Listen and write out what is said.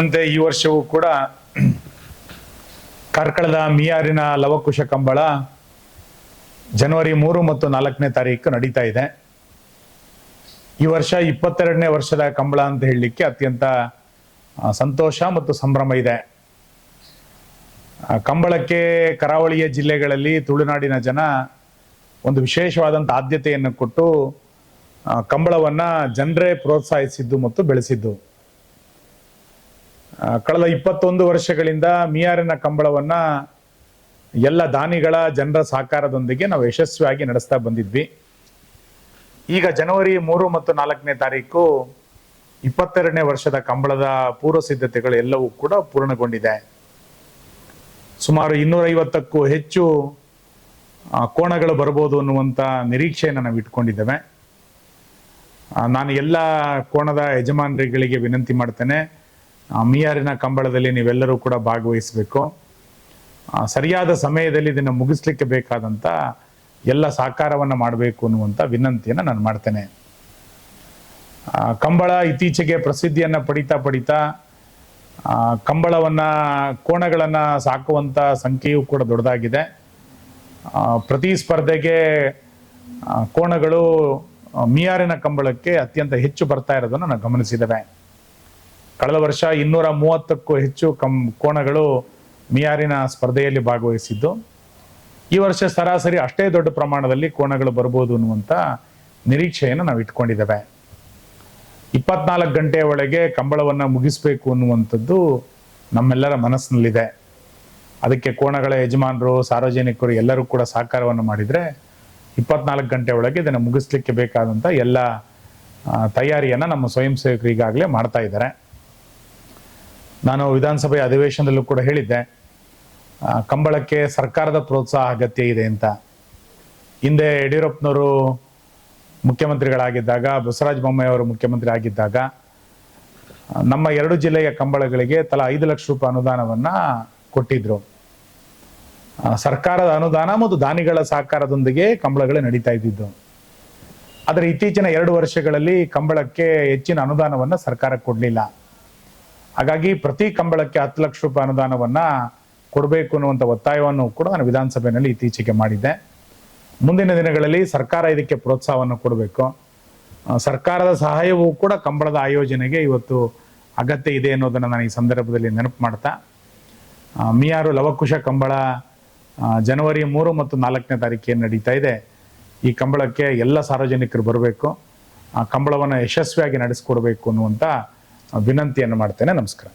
ಅಂತೆ ಈ ವರ್ಷವೂ ಕೂಡ ಕಾರ್ಕಳದ ಮಿಯಾರಿನ ಲವಕುಶ ಕಂಬಳ ಜನವರಿ ಮೂರು ಮತ್ತು ನಾಲ್ಕನೇ ತಾರೀಕು ನಡೀತಾ ಇದೆ. ಈ ವರ್ಷ ಇಪ್ಪತ್ತೆರಡನೇ ವರ್ಷದ ಕಂಬಳ ಅಂತ ಹೇಳಲಿಕ್ಕೆ ಅತ್ಯಂತ ಸಂತೋಷ ಮತ್ತು ಸಂಭ್ರಮ ಇದೆ. ಕಂಬಳಕ್ಕೆ ಕರಾವಳಿಯ ಜಿಲ್ಲೆಗಳಲ್ಲಿ ತುಳುನಾಡಿನ ಜನ ಒಂದು ವಿಶೇಷವಾದಂಥ ಆದ್ಯತೆಯನ್ನು ಕೊಟ್ಟು ಕಂಬಳವನ್ನ ಜನರೇ ಪ್ರೋತ್ಸಾಹಿಸಿದ್ದು ಮತ್ತು ಬೆಳೆಸಿದ್ದು. ಕಳೆದ ಇಪ್ಪತ್ತೊಂದು ವರ್ಷಗಳಿಂದ ಮಿಯಾರಿನ ಕಂಬಳವನ್ನ ಎಲ್ಲ ದಾನಿಗಳ ಜನರ ಸಹಕಾರದೊಂದಿಗೆ ನಾವು ಯಶಸ್ವಿಯಾಗಿ ನಡೆಸ್ತಾ ಬಂದಿದ್ವಿ. ಈಗ ಜನವರಿ ಮೂರು ಮತ್ತು ನಾಲ್ಕನೇ ತಾರೀಕು ಇಪ್ಪತ್ತೆರಡನೇ ವರ್ಷದ ಕಂಬಳದ ಪೂರ್ವ ಸಿದ್ಧತೆಗಳು ಎಲ್ಲವೂ ಕೂಡ ಪೂರ್ಣಗೊಂಡಿದೆ. ಸುಮಾರು ಇನ್ನೂರೈವತ್ತಕ್ಕೂ ಹೆಚ್ಚು ಕೋಣಗಳು ಬರ್ಬೋದು ಅನ್ನುವಂಥ ನಿರೀಕ್ಷೆಯನ್ನು ನಾವು ಇಟ್ಕೊಂಡಿದ್ದೇವೆ. ನಾನು ಎಲ್ಲ ಕೋಣದ ಯಜಮಾನರಿಗಳಿಗೆ ವಿನಂತಿ ಮಾಡ್ತೇನೆ. ಮಿಯಾರಿನ ಕಂಬಳದಲ್ಲಿ ನೀವೆಲ್ಲರೂ ಕೂಡ ಭಾಗವಹಿಸಬೇಕು. ಸರಿಯಾದ ಸಮಯದಲ್ಲಿ ಇದನ್ನು ಮುಗಿಸ್ಲಿಕ್ಕೆ ಬೇಕಾದಂಥ ಎಲ್ಲ ಸಾಕಾರವನ್ನು ಮಾಡಬೇಕು ಅನ್ನುವಂಥ ವಿನಂತಿಯನ್ನು ನಾನು ಮಾಡ್ತೇನೆ. ಕಂಬಳ ಇತ್ತೀಚೆಗೆ ಪ್ರಸಿದ್ಧಿಯನ್ನ ಪಡಿತಾ ಪಡಿತಾ ಕಂಬಳವನ್ನ ಸಾಕುವಂಥ ಸಾಕುವಂತ ಸಂಖ್ಯೆಯೂ ಕೂಡ ದೊಡ್ಡದಾಗಿದೆ. ಪ್ರತಿ ಸ್ಪರ್ಧೆಗೆ ಕೋಣಗಳು ಮಿಯಾರಿನ ಕಂಬಳಕ್ಕೆ ಅತ್ಯಂತ ಹೆಚ್ಚು ಬರ್ತಾ ಇರೋದನ್ನು ನಾವು ಗಮನಿಸಿದ್ದೇವೆ. ಕಳೆದ ವರ್ಷ ಇನ್ನೂರ ಮೂವತ್ತಕ್ಕೂ ಹೆಚ್ಚು ಕಂ, ಕೋಣಗಳು ಮಿಯಾರಿನ ಸ್ಪರ್ಧೆಯಲ್ಲಿ ಭಾಗವಹಿಸಿದ್ದು. ಈ ವರ್ಷ ಸರಾಸರಿ ಅಷ್ಟೇ ದೊಡ್ಡ ಪ್ರಮಾಣದಲ್ಲಿ ಕೋಣಗಳು ಬರ್ಬೋದು ಅನ್ನುವಂಥ ನಿರೀಕ್ಷೆಯನ್ನು ನಾವು ಇಟ್ಕೊಂಡಿದ್ದೇವೆ. ಇಪ್ಪತ್ನಾಲ್ಕು ಗಂಟೆಯ ಒಳಗೆ ಕಂಬಳವನ್ನು ಮುಗಿಸ್ಬೇಕು ಅನ್ನುವಂಥದ್ದು ನಮ್ಮೆಲ್ಲರ ಮನಸ್ಸಿನಲ್ಲಿದೆ. ಅದಕ್ಕೆ ಕೋಣಗಳ ಯಜಮಾನರು, ಸಾರ್ವಜನಿಕರು ಎಲ್ಲರೂ ಕೂಡ ಸಹಕಾರವನ್ನು ಮಾಡಿದರೆ ಇಪ್ಪತ್ನಾಲ್ಕು ಗಂಟೆ ಒಳಗೆ ಇದನ್ನು ಮುಗಿಸ್ಲಿಕ್ಕೆ ಬೇಕಾದಂಥ ಎಲ್ಲ ತಯಾರಿಯನ್ನು ನಮ್ಮ ಸ್ವಯಂ ಸೇವಕರು ಈಗಾಗಲೇ ಮಾಡ್ತಾ ಇದ್ದಾರೆ. ನಾನು ವಿಧಾನಸಭೆ ಅಧಿವೇಶನದಲ್ಲೂ ಕೂಡ ಹೇಳಿದ್ದೆ ಕಂಬಳಕ್ಕೆ ಸರ್ಕಾರದ ಪ್ರೋತ್ಸಾಹ ಅಗತ್ಯ ಇದೆ ಅಂತ. ಹಿಂದೆ ಯಡಿಯೂರಪ್ಪನವರು ಮುಖ್ಯಮಂತ್ರಿಗಳಾಗಿದ್ದಾಗ, ಬಸವರಾಜ ಬೊಮ್ಮಾಯಿ ಅವರು ಮುಖ್ಯಮಂತ್ರಿ ಆಗಿದ್ದಾಗ, ನಮ್ಮ ಎರಡು ಜಿಲ್ಲೆಯ ಕಂಬಳಗಳಿಗೆ ತಲಾ ಐದು ಲಕ್ಷ ರೂಪಾಯಿ ಅನುದಾನವನ್ನ ಕೊಟ್ಟಿದ್ರು. ಸರ್ಕಾರದ ಅನುದಾನ ಮತ್ತು ದಾನಿಗಳ ಸಹಕಾರದೊಂದಿಗೆ ಕಂಬಳಗಳು ನಡೀತಾ ಇದ್ದಿದ್ದು. ಆದರೆ ಇತ್ತೀಚಿನ ಎರಡು ವರ್ಷಗಳಲ್ಲಿ ಕಂಬಳಕ್ಕೆ ಹೆಚ್ಚಿನ ಅನುದಾನವನ್ನ ಸರ್ಕಾರ ಕೊಡಲಿಲ್ಲ. ಹಾಗಾಗಿ ಪ್ರತಿ ಕಂಬಳಕ್ಕೆ ಹತ್ತು ಲಕ್ಷ ರೂಪಾಯಿ ಅನುದಾನವನ್ನ ಕೊಡಬೇಕು ಅನ್ನುವಂಥ ಒತ್ತಾಯವನ್ನು ಕೂಡ ನಾನು ವಿಧಾನಸಭೆಯಲ್ಲಿ ಇತ್ತೀಚೆಗೆ ಮಾಡಿದ್ದೆ. ಮುಂದಿನ ದಿನಗಳಲ್ಲಿ ಸರ್ಕಾರ ಇದಕ್ಕೆ ಪ್ರೋತ್ಸಾಹವನ್ನು ಕೊಡಬೇಕು. ಸರ್ಕಾರದ ಸಹಾಯವೂ ಕೂಡ ಕಂಬಳದ ಆಯೋಜನೆಗೆ ಇವತ್ತು ಅಗತ್ಯ ಇದೆ ಅನ್ನೋದನ್ನು ನಾನು ಈ ಸಂದರ್ಭದಲ್ಲಿ ನೆನಪು ಮಾಡ್ತಾ. ಮಿಯಾರು ಲವಕುಶ ಕಂಬಳ ಜನವರಿ ಮೂರು ಮತ್ತು ನಾಲ್ಕನೇ ತಾರೀಕೇನು ನಡೀತಾ ಇದೆ. ಈ ಕಂಬಳಕ್ಕೆ ಎಲ್ಲ ಸಾರ್ವಜನಿಕರು ಬರಬೇಕು. ಆ, ಕಂಬಳವನ್ನು ಯಶಸ್ವಿಯಾಗಿ ನಡೆಸ್ಕೊಡ್ಬೇಕು ಅನ್ನುವಂಥ ವಿನಂತಿಯನ್ನು ಮಾಡ್ತೇನೆ. ನಮಸ್ಕಾರ.